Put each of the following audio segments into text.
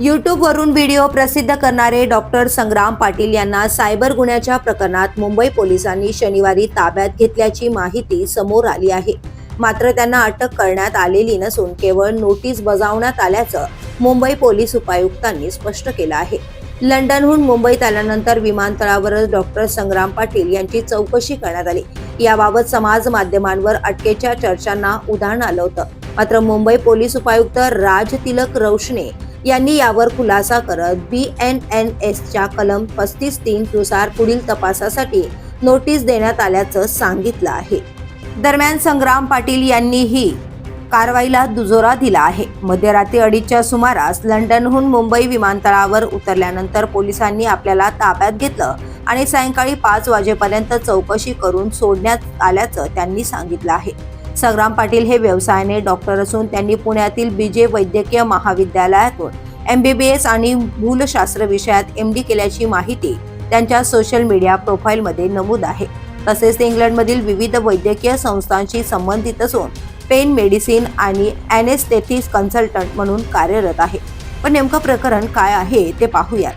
यूट्यूबवरून video प्रसिद्ध करणारे doctor Sangram Patil यांना सायबर गुन्ह्याच्या प्रकरणात मुंबई पोलिसांनी शनिवारी ताब्यात घेतल्याची माहिती समोर आली आहे. मात्र त्यांना अटक करण्यात आलेली नसून केवळ नोटीस बजावण्यात आल्याचं मुंबई पोलीस उपायुक्तांनी स्पष्ट केलं आहे. लंडनहून मुंबईत आल्यानंतर विमानतळावरच डॉक्टर संग्राम पाटील यांची चौकशी करण्यात आली. याबाबत समाज माध्यमांवर अटकेच्या चर्चांना उधाण आलं होतं. मात्र मुंबई पोलीस उपायुक्त राज तिलक रौशने यांनी यावर खुलासा करत बी एन एन एसच्या कलम पस्तीस तीन नुसार पुढील तपासासाठी नोटीस देण्यात आल्याचं सांगितलं आहे. दरम्यान संग्राम पाटील यांनीही कारवाईला दुजोरा दिला आहे. मध्यरात्री अडीचच्या सुमारास लंडनहून मुंबई विमानतळावर उतरल्यानंतर पोलिसांनी आपल्याला ताब्यात घेतलं आणि सायंकाळी पाच वाजेपर्यंत चौकशी करून सोडण्यात आल्याचं त्यांनी सांगितलं आहे. संग्राम पाटील हे व्यवसायाने डॉक्टर असून त्यांनी पुण्यातील बीजे वैद्यकीय महाविद्यालयातून एम बी बी एस आणि भूलशास्त्र विषयात एम डी केल्याची माहिती त्यांच्या सोशल मीडिया प्रोफाईलमध्ये नमूद आहे. तसेच ते इंग्लंडमधील विविध वैद्यकीय संस्थांशी संबंधित असून पेन मेडिसिन आणि ॲनेस्थेटिस कन्सल्टंट म्हणून कार्यरत आहे. पण नेमकं प्रकरण काय आहे ते पाहूयात.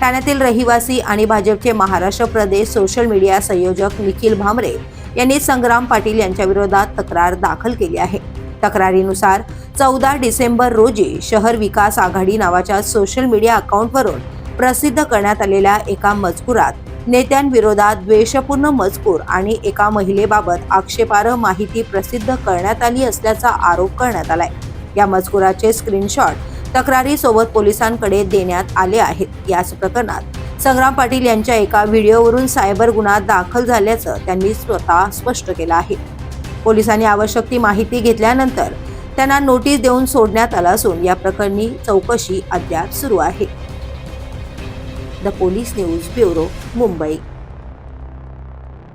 ठाण्यातील रहिवासी आणि भाजपचे महाराष्ट्र प्रदेश सोशल मीडिया संयोजक निखिल भामरे यांनी संग्राम पाटील यांच्या विरोधात तक्रार दाखल केली आहे. तक्रारीनुसार चौदा डिसेंबर रोजी शहर विकास आघाडी नावाच्या सोशल मीडिया अकाउंटवरून प्रसिद्ध करण्यात आलेल्या एका मजकुरात नेत्यांविरोधात द्वेषपूर्ण मजकूर आणि एका महिलेबाबत आक्षेपार्ह माहिती प्रसिद्ध करण्यात आली असल्याचा आरोप करण्यात आलाय. या मजकुराचे स्क्रीनशॉट तक्रारीसोबत पोलिसांकडे देण्यात आले आहेत. याच प्रकरणात संग्राम पाटील यांच्या एका व्हिडिओवरून सायबर गुन्हा दाखल झाल्याचं त्यांनी स्वतः स्पष्ट केलं आहे. पोलिसांनी आवश्यक ती माहिती घेतल्यानंतर त्यांना नोटीस देऊन सोडण्यात आलं असून या प्रकरणी चौकशी अद्याप सुरू आहे. The police news bureau Mumbai.